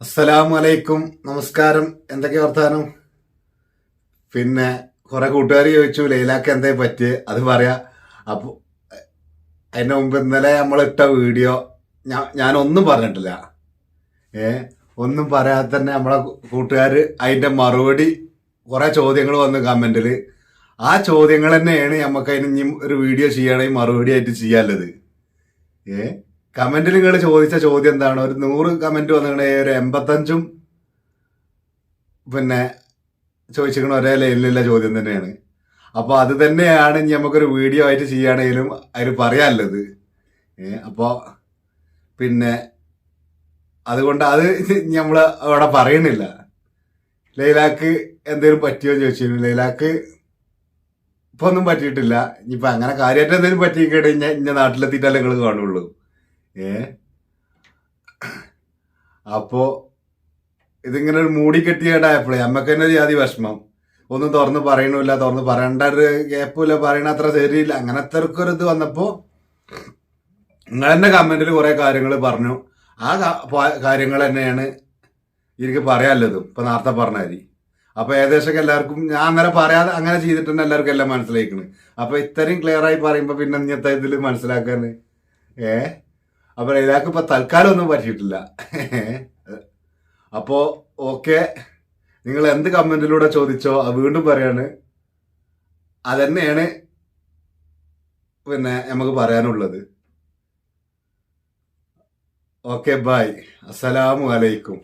അസ്സലാമു അലൈക്കും നമസ്കാരം. എന്തൊക്കെ വർത്താനം? പിന്നെ കുറെ കൂട്ടുകാർ ചോദിച്ചു ലൈലാക്ക് എന്തേ പറ്റി അത് പറയാ അപ്പൊ അതിന്റെ മുമ്പ് ഇന്നലെ നമ്മളിട്ട വീഡിയോ ഞാൻ ഒന്നും പറഞ്ഞിട്ടില്ല. ഏ ഒന്നും പറയാതെ തന്നെ നമ്മളെ കൂട്ടുകാർ അതിന്റെ മറുപടി കുറെ ചോദ്യങ്ങൾ വന്നു കമന്റിൽ ആ ചോദ്യങ്ങൾ തന്നെയാണ് നമുക്ക് അതിന് ഒരു വീഡിയോ ചെയ്യണമെങ്കിൽ മറുപടി ആയിട്ട് ചെയ്യാനുള്ളത്. ഏ? കമന്റിൽ നിങ്ങൾ ചോദിച്ച ചോദ്യം എന്താണ്? ഒരു നൂറ് കമന്റ് വന്നിട്ടുണ്ടെങ്കിൽ ഒരു എൺപത്തഞ്ചും പിന്നെ ചോദിച്ചിരിക്കണ ഒരേ ലൈനിലുള്ള ചോദ്യം തന്നെയാണ്. അപ്പോൾ അത് തന്നെയാണ് ഇനി നമുക്കൊരു വീഡിയോ ആയിട്ട് ചെയ്യുകയാണെങ്കിലും അതിൽ പറയാനുള്ളത്. ഏ? അപ്പോൾ പിന്നെ അതുകൊണ്ട് അത് നമ്മൾ അവിടെ പറയണില്ല. ലൈലാക്ക് എന്തെങ്കിലും പറ്റിയോ ചോദിച്ചിരുന്നു ലൈലാക്ക് ഇപ്പൊ ഒന്നും പറ്റിയിട്ടില്ല. ഇനിയിപ്പൊ അങ്ങനെ കാര്യമായിട്ട് എന്തെങ്കിലും പറ്റിക്കഴിഞ്ഞാൽ ഇന്ന നാട്ടിലെത്തിയിട്ടല്ലേ നിങ്ങൾ കാണുള്ളൂ. ഏ? അപ്പോ ഇതിങ്ങനെ ഒരു മൂടി കെട്ടിയാടായപ്പോഴേ അമ്മയ്ക്ക് തന്നെ ഒരു ജാതി വിഷമം. ഒന്നും തുറന്ന് പറയണില്ല തുറന്ന് പറയേണ്ട ഒരു ഗ്യാപ്പില്ല പറയണ അത്ര ശരിയില്ല. അങ്ങനത്തെ ഒരു ഇത് വന്നപ്പോ നിങ്ങൾ കമന്റിൽ കുറെ കാര്യങ്ങൾ പറഞ്ഞു. ആ കാര്യങ്ങൾ തന്നെയാണ് എനിക്ക് പറയാനുള്ളതും. ഇപ്പൊ നേരത്തെ പറഞ്ഞാരി അപ്പൊ ഏകദേശം എല്ലാവർക്കും ഞാൻ അങ്ങനെ പറയാതെ അങ്ങനെ ചെയ്തിട്ടുണ്ട് എല്ലാവർക്കും എല്ലാം മനസ്സിലായിക്കണ്. അപ്പൊ ഇത്രയും ക്ലിയർ ആയി പറയുമ്പോ പിന്നെ ഇങ്ങനത്തെ ഇതിൽ മനസ്സിലാക്കാൻ ഏ? അപ്പൊ ഇതാൾക്ക് ഇപ്പൊ തൽക്കാലം ഒന്നും പറ്റിയിട്ടില്ല. അപ്പോ ഓക്കെ. നിങ്ങൾ എന്ത് കമന്റിലൂടെ ചോദിച്ചോ വീണ്ടും പറയാണ്. അതന്നെയാണ് പിന്നെ നമുക്ക് പറയാനുള്ളത്. ഓക്കെ ബായ് അസ്സലാമു അലൈക്കും.